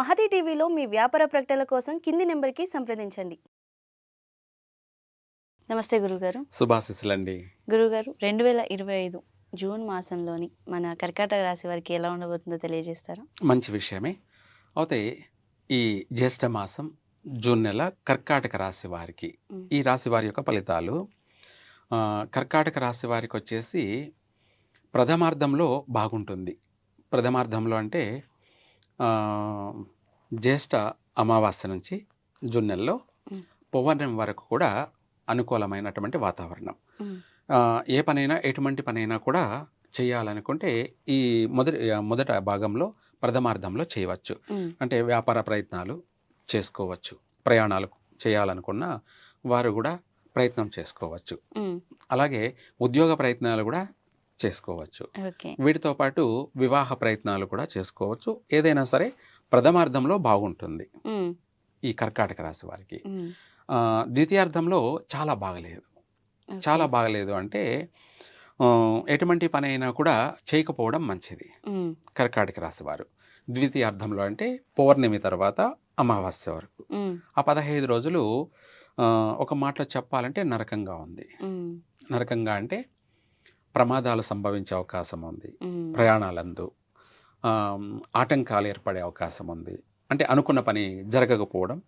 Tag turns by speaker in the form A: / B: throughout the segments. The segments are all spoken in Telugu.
A: మహతి టీవీలో మీ వ్యాపార ప్రకటనల కోసం కింది నెంబర్కి సంప్రదించండి. నమస్తే గురుగారు.
B: శుభాశిస్సులండి.
A: గురుగారు రెండు వేల ఇరవై ఐదు జూన్ మాసంలోని మన కర్కాటక రాశి వారికి ఎలా ఉండబోతుందో తెలియజేస్తారా?
B: మంచి విషయమే. అయితే ఈ జ్యేష్ఠ మాసం జూన్ నెల కర్కాటక రాశి వారికి. ఈ రాశి వారి యొక్క ఫలితాలు కర్కాటక రాశి వారికి వచ్చేసి ప్రథమార్థంలో బాగుంటుంది. ప్రథమార్థంలో అంటే జ్యేష్ఠ అమావాస్య నుంచి జూన్ నెలలో. పౌర్ణమి వరకు కూడా అనుకూలమైనటువంటి వాతావరణం. ఏ పనైనా ఎటువంటి పనైనా కూడా చేయాలనుకుంటే ఈ మొదటి మొదట భాగంలో ప్రథమార్థంలో చేయవచ్చు. అంటే వ్యాపార ప్రయత్నాలు చేసుకోవచ్చు. ప్రయాణాలు చేయాలనుకున్న వారు కూడా ప్రయత్నం చేసుకోవచ్చు. అలాగే ఉద్యోగ ప్రయత్నాలు కూడా చేసుకోవచ్చు. వీటితో పాటు వివాహ ప్రయత్నాలు కూడా చేసుకోవచ్చు. ఏదైనా సరే ప్రథమార్థంలో బాగుంటుంది. ఈ కర్కాటక రాశి వారికి. ద్వితీయార్థంలో చాలా బాగలేదు. చాలా బాగలేదు అంటే ఎటువంటి పని అయినా కూడా చేయకపోవడం మంచిది. కర్కాటక రాశి వారు. ద్వితీయార్థంలో అంటే పౌర్ణమి తర్వాత అమావాస్య వరకు. ఆ పదహైదు రోజులు ఒక మాటలో చెప్పాలంటే నరకంగా ఉంది. నరకంగా అంటే ప్రమాదాలు సంభవించే అవకాశం ఉంది. ప్రయాణాలందు. ఆటంకాలు ఏర్పడే అవకాశం ఉంది. అంటే అనుకున్న పని జరగకపోవడం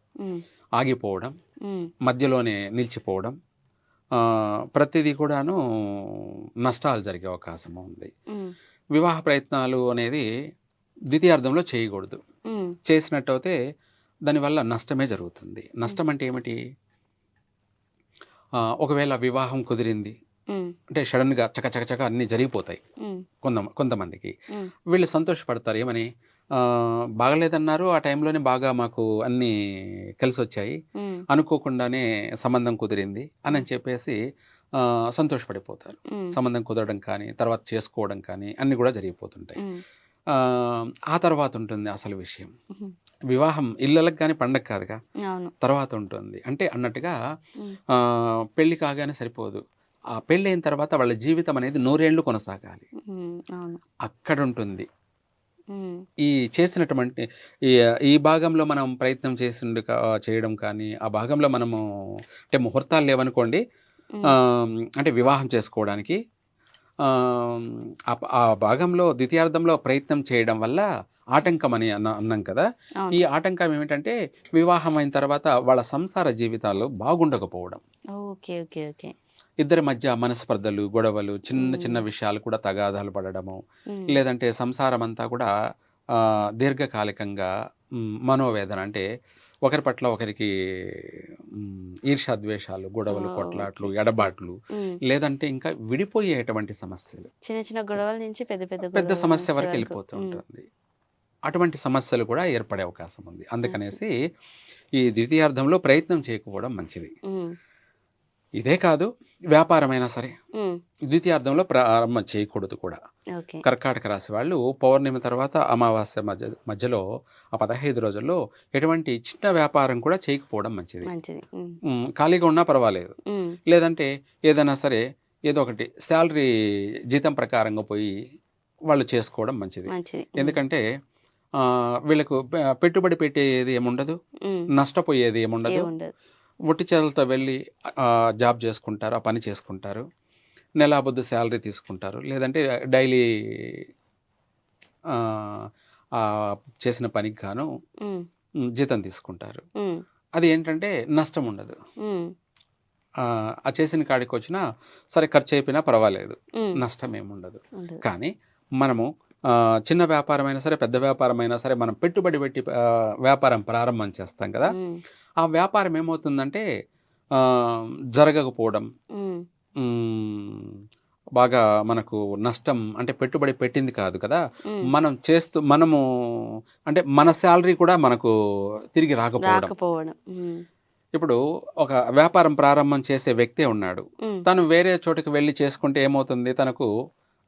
B: ఆగిపోవడం మధ్యలోనే నిలిచిపోవడం ప్రతిదీ కూడాను నష్టాలు జరిగే అవకాశం ఉంది. వివాహ ప్రయత్నాలు అనేది ద్వితీయార్థంలో చేయకూడదు. చేసినట్టయితే దానివల్ల నష్టమే జరుగుతుంది. నష్టం అంటే ఏమిటి? ఒకవేళ వివాహం కుదిరింది అంటే సడన్గా చక చక చక అన్నీ జరిగిపోతాయి. కొంత కొంతమందికి. వీళ్ళు సంతోషపడతారు. ఏమని? బాగలేదన్నారు. ఆ టైంలోనే బాగా మాకు అన్నీ కలిసి వచ్చాయి అనుకోకుండానే సంబంధం కుదిరింది అని అని చెప్పేసి సంతోషపడిపోతారు. సంబంధం కుదరడం కానీ తర్వాత చేసుకోవడం కానీ అన్నీ కూడా జరిగిపోతుంటాయి. ఆ, ఆ తర్వాత ఉంటుంది అసలు విషయం. వివాహం ఇళ్ళకి కానీ పండగ కాదుగా? తర్వాత ఉంటుంది. అంటే అన్నట్టుగా పెళ్ళి కాగానే సరిపోదు. ఆ పెళ్ళి అయిన తర్వాత వాళ్ళ జీవితం అనేది నూరేళ్ళు కొనసాగాలి. అక్కడ ఉంటుంది ఈ చేసినటువంటి ఈ ఈ భాగంలో మనం ప్రయత్నం చేసిండు కా- చేయడం కానీ ఆ భాగంలో మనము అంటే ముహూర్తాలు లేవనుకోండి అంటే వివాహం చేసుకోవడానికి ఆ, భాగంలో ద్వితీయార్థంలో ప్రయత్నం చేయడం వల్ల ఆటంకం అని అన్న అన్నాం కదా? ఈ ఆటంకం ఏమిటంటే వివాహం అయిన తర్వాత వాళ్ళ సంసార జీవితాలు బాగుండకపోవడం.
A: Okay okay okay.
B: ఇద్దరి మధ్య మనస్పర్ధలు గొడవలు చిన్న. చిన్న విషయాలు కూడా తగాదాలు పడడము లేదంటే సంసారం అంతా కూడా ఆ, దీర్ఘకాలికంగా మనోవేదన అంటే ఒకరి పట్ల ఒకరికి మ్, ఈర్ష్యాద్వేషాలు గొడవలు కొట్లాట్లు ఎడబాట్లు లేదంటే ఇంకా విడిపోయేటువంటి సమస్యలు.
A: చిన్న చిన్న గొడవల నుంచి పెద్ద పెద్ద
B: పెద్ద సమస్య వరకు వెళ్ళిపోతూ ఉంటుంది. అటువంటి సమస్యలు కూడా ఏర్పడే అవకాశం ఉంది. అందుకనేసి ఈ ద్వితీయార్థంలో ప్రయత్నం చేయకపోవడం మంచిది. ఇదే కాదు వ్యాపారమైనా సరే ద్వితీయార్థంలో ప్రారంభం చేయకూడదు కూడా. కర్కాటక రాశి వాళ్ళు పౌర్ణమి తర్వాత అమావాస్య మధ్య మధ్యలో ఆ పదహైదు రోజుల్లో ఎటువంటి చిన్న వ్యాపారం కూడా చేయకపోవడం మంచిది. ఖాళీగా ఉన్నా పర్వాలేదు. లేదంటే ఏదైనా సరే ఏదో ఒకటి శాలరీ జీతం ప్రకారంగా పోయి వాళ్ళు చేసుకోవడం మంచిది. ఎందుకంటే వీళ్ళకు పెట్టుబడి పెట్టేది ఏముండదు? నష్టపోయేది ఏముండదు. ఒట్టి చేతులతో వెళ్ళి జాబ్ చేసుకుంటారు ఆ పని చేసుకుంటారు. నెలాబొద్దు శాలరీ తీసుకుంటారు. లేదంటే డైలీ చేసిన పనికి గాను జీతం తీసుకుంటారు. అది ఏంటంటే నష్టం ఉండదు. ఆ చేసిన కాడికి వచ్చినా సరే ఖర్చు అయిపోయినా పర్వాలేదు. నష్టం ఏముండదు.
A: ఉండదు.
B: కానీ మనము చిన్న వ్యాపారం అయినా సరే పెద్ద వ్యాపారం అయినా సరే మనం పెట్టుబడి పెట్టి వ్యాపారం ప్రారంభం చేస్తాం కదా. ఆ వ్యాపారం ఏమవుతుందంటే జరగకపోవడం. బాగా మనకు నష్టం అంటే పెట్టుబడి పెట్టింది కాదు కదా. మనం చేస్తూ మనము అంటే మన శాలరీ కూడా మనకు తిరిగి రాకపోవడం. ఇప్పుడు ఒక వ్యాపారం ప్రారంభం చేసే వ్యక్తే ఉన్నాడు. తను వేరే చోటుకి వెళ్ళి చేసుకుంటే ఏమవుతుంది? తనకు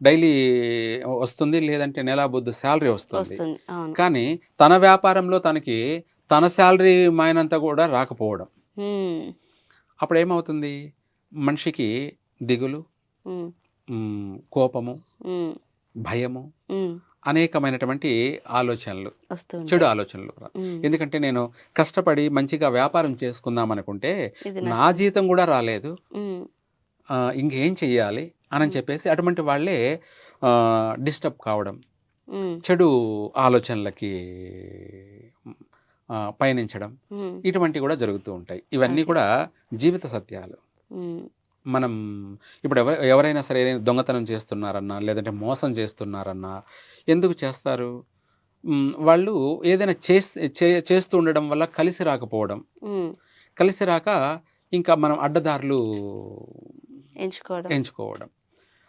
B: డైలీ వస్తుంది లేదంటే నెలా బుద్ధు శాలరీ వస్తుంది. కానీ తన వ్యాపారంలో తనకి తన శాలరీ మాయనంత కూడా రాకపోవడం. అప్పుడు ఏమవుతుంది మనిషికి దిగులు కోపము భయము అనేకమైనటువంటి ఆలోచనలు. చెడు. ఆలోచనలు ఎందుకంటే నేను కష్టపడి మంచిగా వ్యాపారం చేసుకుందాం అనుకుంటే నా. జీతం కూడా రాలేదు. ఇంకేం చెయ్యాలి? అని. చెప్పేసి అటువంటి వాళ్ళే డిస్టర్బ్ కావడం. చెడు ఆలోచనలకి పయనించడం. ఇటువంటివి కూడా జరుగుతూ ఉంటాయి. ఇవన్నీ. కూడా జీవిత సత్యాలు. మనం ఇప్పుడు ఎవర ఎవరైనా సరే ఏదైనా దొంగతనం చేస్తున్నారన్నా లేదంటే మోసం చేస్తున్నారన్నా ఎందుకు చేస్తారు? వాళ్ళు ఏదైనా చేస్తూ ఉండడం వల్ల కలిసి రాకపోవడం. కలిసి రాక ఇంకా మనం అడ్డదారులు
A: ఎంచుకోవడం.
B: ఎంచుకోవడం.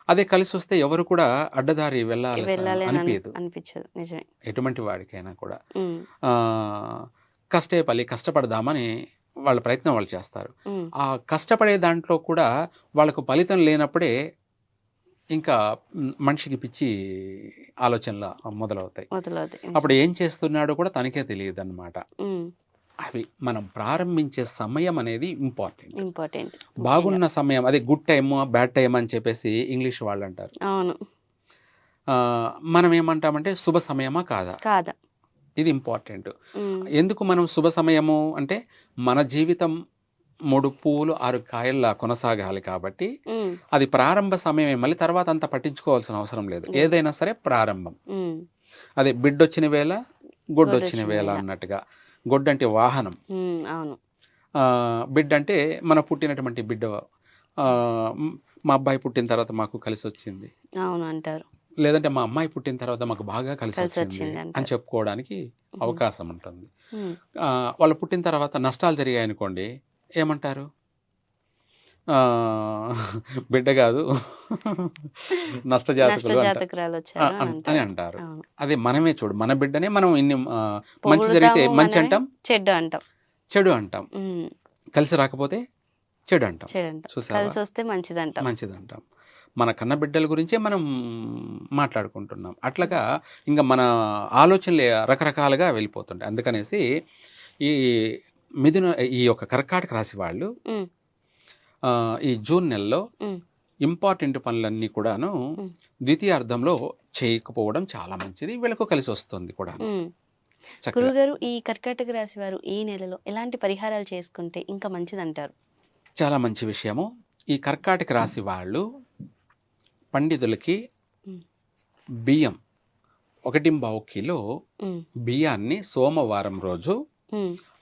B: అదే కలిసి వస్తే ఎవరు కూడా అడ్డదారి వెళ్ళాలి
A: వెళ్ళాలి అని అని-
B: అనిపించదు
A: అనిపించదు. నిజమే.
B: ఎటువంటి వాడికైనా కూడా.
A: ఉమ్,
B: ఆ, కష్టే పల్లి కష్టపడదామని వాళ్ళ ప్రయత్నం వాళ్ళు చేస్తారు. ఆ కష్టపడే దాంట్లో కూడా వాళ్ళకు ఫలితం లేనప్పుడే ఇంకా మనిషికి పిచ్చి ఆలోచనలు మొదలవుతాయి.
A: మొదలవుతాయి.
B: అప్పుడు ఏం చేస్తున్నాడో కూడా తనకే తెలియదు అనమాట అవి మనం ప్రారంభించే సమయం అనేది ఇంపార్టెంట్.
A: ఇంపార్టెంట్.
B: బాగున్న సమయం అదే గుడ్ టైమ్ బ్యాడ్ టైం అని చెప్పేసి ఇంగ్లీష్ వాళ్ళు అంటారు
A: అవును
B: మనం ఏమంటామంటే శుభ సమయమా కాదా?
A: కాదా.
B: ఇది ఇంపార్టెంట్. ఎందుకు మనం శుభ సమయము అంటే మన జీవితం మూడు పూలు ఆరు కాయల్లా కొనసాగాలి కాబట్టి అది ప్రారంభ సమయమే. మళ్ళీ తర్వాత అంత పట్టించుకోవాల్సిన అవసరం లేదు. ఏదైనా సరే ప్రారంభం. అదే బిడ్డొచ్చిన వేళ గొడ్డు వచ్చిన
A: గొడ్డొచ్చిన
B: వేళ. అన్నట్టుగా. గొడ్డు అంటే వాహనం
A: అవును.
B: బిడ్డ అంటే మన పుట్టినటువంటి బిడ్డ. మ్, అబ్బాయి పుట్టిన తర్వాత మాకు కలిసి వచ్చింది
A: అవును అంటారు
B: లేదంటే మా అమ్మాయి పుట్టిన తర్వాత మాకు బాగా కలిసి వచ్చింది. అని చెప్పుకోవడానికి అవకాశం ఉంటుంది. వాళ్ళు పుట్టిన తర్వాత నష్టాలు జరిగాయి అనుకోండి ఏమంటారు? బిడ్డ కాదు. నష్టజాతకులు
A: అని అంటారు.
B: అదే మనమే చూడు మన బిడ్డనే మనం ఇన్ని మంచి జరిగితే మంచి అంటాం?
A: చెడ్డ అంటాం.
B: చెడు అంటాం. కలిసి రాకపోతే చెడు అంటాం.
A: చెడు కలిసి వస్తే మంచిది అంటాం
B: మంచిది అంటాం మన కన్న బిడ్డల గురించే మనం మాట్లాడుకుంటున్నాం. అట్లాగా ఇంకా మన ఆలోచనలు రకరకాలుగా వెళ్ళిపోతుంటాయి. అందుకనేసి ఈ మిథున ఈ యొక్క కర్కాటక రాశి వాళ్ళు ఈ జూన్ నెలలో ఇంపార్టెంట్ పనులన్నీ కూడాను
A: ఉమ్.
B: ద్వితీయార్థంలో చేయకపోవడం చాలా మంచిది వీళ్ళకు కలిసి వస్తుంది కూడా
A: గురుగారు ఈ కర్కాటక రాశి వారు ఈ నెలలో ఎలాంటి పరిహారాలు చేసుకుంటే ఇంకా మంచిది అంటారు
B: చాలా మంచి విషయము. ఈ కర్కాటక రాశి వాళ్ళు పండితులకి. బియ్యం ఒకటింబావు కిలో బియ్యాన్ని సోమవారం రోజు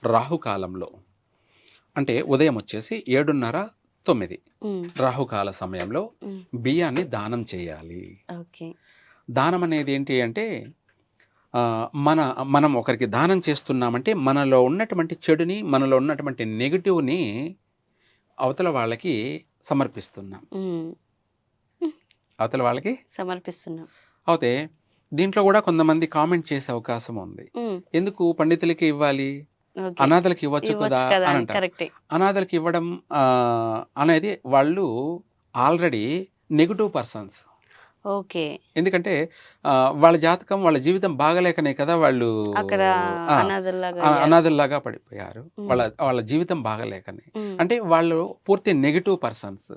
B: రాహుకాలంలో అంటే ఉదయం వచ్చేసి ఏడున్నర తొమ్మిది. రాహుకాల సమయంలో బియ్యాన్ని దానం చేయాలి.
A: ఓకే.
B: దానం అనేది ఏంటి అంటే మన మనం ఒకరికి దానం చేస్తున్నామంటే మనలో ఉన్నటువంటి చెడుని మనలో ఉన్నటువంటి నెగిటివ్ని అవతల వాళ్ళకి సమర్పిస్తున్నాం. అవతల వాళ్ళకి?
A: సమర్పిస్తున్నాం.
B: అయితే దీంట్లో కూడా కొంతమంది కామెంట్ చేసే అవకాశం ఉంది. ఎందుకు పండితులకి ఇవ్వాలి? అనాథలకి ఇవ్వచ్చు కదా అని అంటారు.
A: కరెక్టే.
B: అనాథలకి ఇవ్వడం ఆ, అనేది వాళ్ళు ఆల్రెడీ నెగిటివ్ పర్సన్స్.
A: ఓకే.
B: ఎందుకంటే వాళ్ళ జాతకం వాళ్ళ జీవితం బాగలేకనే కదా వాళ్ళు
A: అనాథల్లాగా
B: పడిపోయారు. వాళ్ళ వాళ్ళ జీవితం బాగలేకనే. అంటే వాళ్ళు పూర్తి నెగిటివ్ పర్సన్స్.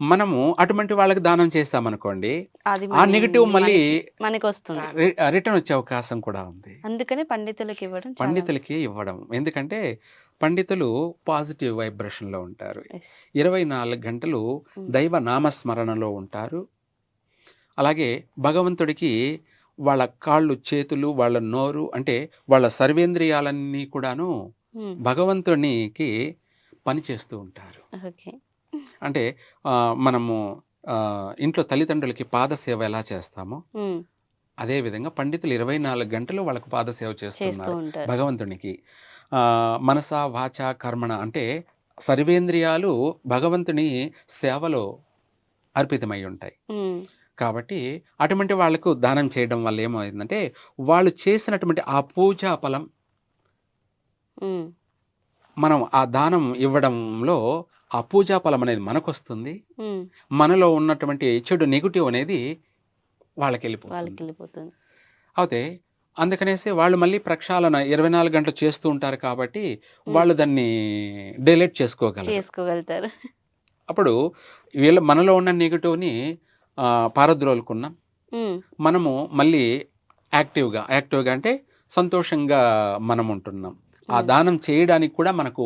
B: మనము అటువంటి వాళ్ళకి దానం చేస్తామనుకోండి ఆ నెగిటివ్ మళ్ళీ
A: మనకి- వస్తుంది
B: రిటర్న్ వచ్చే అవకాశం కూడా ఉంది.
A: అందుకనే పండితులకు ఇవ్వడం
B: పండితులకి ఇవ్వడం. ఎందుకంటే పండితులు పాజిటివ్ వైబ్రేషన్లో ఉంటారు. ఇరవై నాలుగు గంటలు దైవ నామస్మరణలో ఉంటారు. అలాగే భగవంతుడికి వాళ్ళ కాళ్ళు చేతులు వాళ్ళ నోరు అంటే వాళ్ళ సర్వేంద్రియాలన్నీ కూడాను భగవంతునికి పనిచేస్తూ ఉంటారు. అంటే మనము ఇంట్లో తల్లిదండ్రులకి పాదసేవ ఎలా చేస్తామో అదే విధంగా పండితులు ఇరవై నాలుగు గంటలు వాళ్ళకు పాదసేవ
A: చేస్తూ
B: చేస్తున్నారు భగవంతునికి. ఆ, మనస వాచ కర్మణ అంటే సర్వేంద్రియాలు భగవంతుని సేవలో అర్పితమై ఉంటాయి. కాబట్టి అటువంటి వాళ్ళకు దానం చేయడం వల్ల ఏమైందంటే వాళ్ళు చేసినటువంటి ఆ పూజా ఫలం మనం ఆ దానం ఇవ్వడంలో ఆ పూజా ఫలం అనేది మనకు వస్తుంది మనలో ఉన్నటువంటి చెడు నెగిటివ్ అనేది వాళ్ళకి
A: వాళ్ళకి
B: వెళ్ళిపోతుంది
A: వెళ్ళిపోతుంది
B: అయితే అందుకనేసి వాళ్ళు మళ్ళీ ప్రక్షాళన ఇరవై నాలుగు గంటలు చేస్తూ ఉంటారు కాబట్టి వాళ్ళు దాన్ని డిలీట్ చేసుకోగలరు.
A: చేసుకోగలుగుతారు.
B: అప్పుడు వీళ్ళ మనలో ఉన్న నెగిటివ్ని పారద్రోలుకున్నాం. మనము మళ్ళీ యాక్టివ్గా యాక్టివ్గా అంటే సంతోషంగా మనం ఉంటున్నాం ఆ. దానం చేయడానికి కూడా మనకు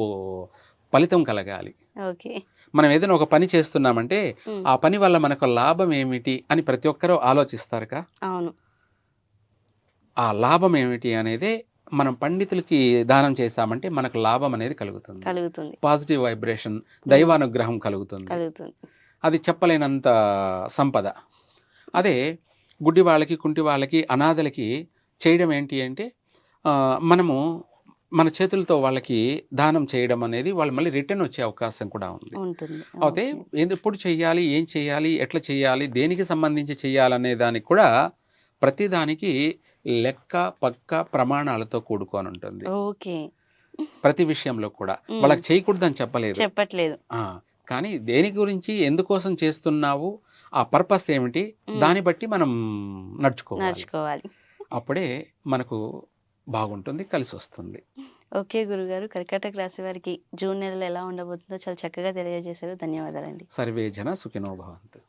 B: ఫలితం కలగాలి.
A: ఓకే.
B: మనం ఏదైనా ఒక పని చేస్తున్నామంటే ఆ పని వల్ల మనకు లాభం ఏమిటి అని ప్రతి ఒక్కరూ ఆలోచిస్తారుగా?
A: అవును.
B: ఆ లాభం ఏమిటి అనేది మనం పండితులకి దానం చేశామంటే మనకు లాభం అనేది కలుగుతుంది.
A: కలుగుతుంది.
B: పాజిటివ్ వైబ్రేషన్ దైవానుగ్రహం కలుగుతుంది.
A: కలుగుతుంది.
B: అది చెప్పలేనంత సంపద. అదే గుడ్డి వాళ్ళకి కుంటి వాళ్ళకి అనాథలకి చేయడం ఏంటి అంటే మనము మన చేతులతో వాళ్ళకి దానం చేయడం అనేది వాళ్ళు మళ్ళీ రిటర్న్ వచ్చే అవకాశం కూడా ఉంది. అయితే ఎప్పుడు చెయ్యాలి ఏం చేయాలి ఎట్లా చేయాలి దేనికి సంబంధించి చేయాలనే దానికి కూడా ప్రతి దానికి లెక్క పక్క ప్రమాణాలతో కూడుకొని ఉంటుంది.
A: ఓకే.
B: ప్రతి విషయంలో కూడా. వాళ్ళకి చేయకూడదని చెప్పలేదు.
A: చెప్పట్లేదు.
B: కానీ దేని గురించి ఎందుకోసం చేస్తున్నావు? ఆ పర్పస్ ఏమిటి. దాన్ని బట్టి మనం నడుచుకోవాలి.
A: నడుచుకోవాలి.
B: అప్పుడే మనకు బాగుంటుంది కలిసి వస్తుంది.
A: ఓకే గురుగారు కర్కాటక రాశి వారికి జూన్ నెలలో ఎలా ఉండబోతుందో చాలా చక్కగా తెలియజేశారు. ధన్యవాదాలండి.
B: సర్వే జన సుఖినో భవంతు.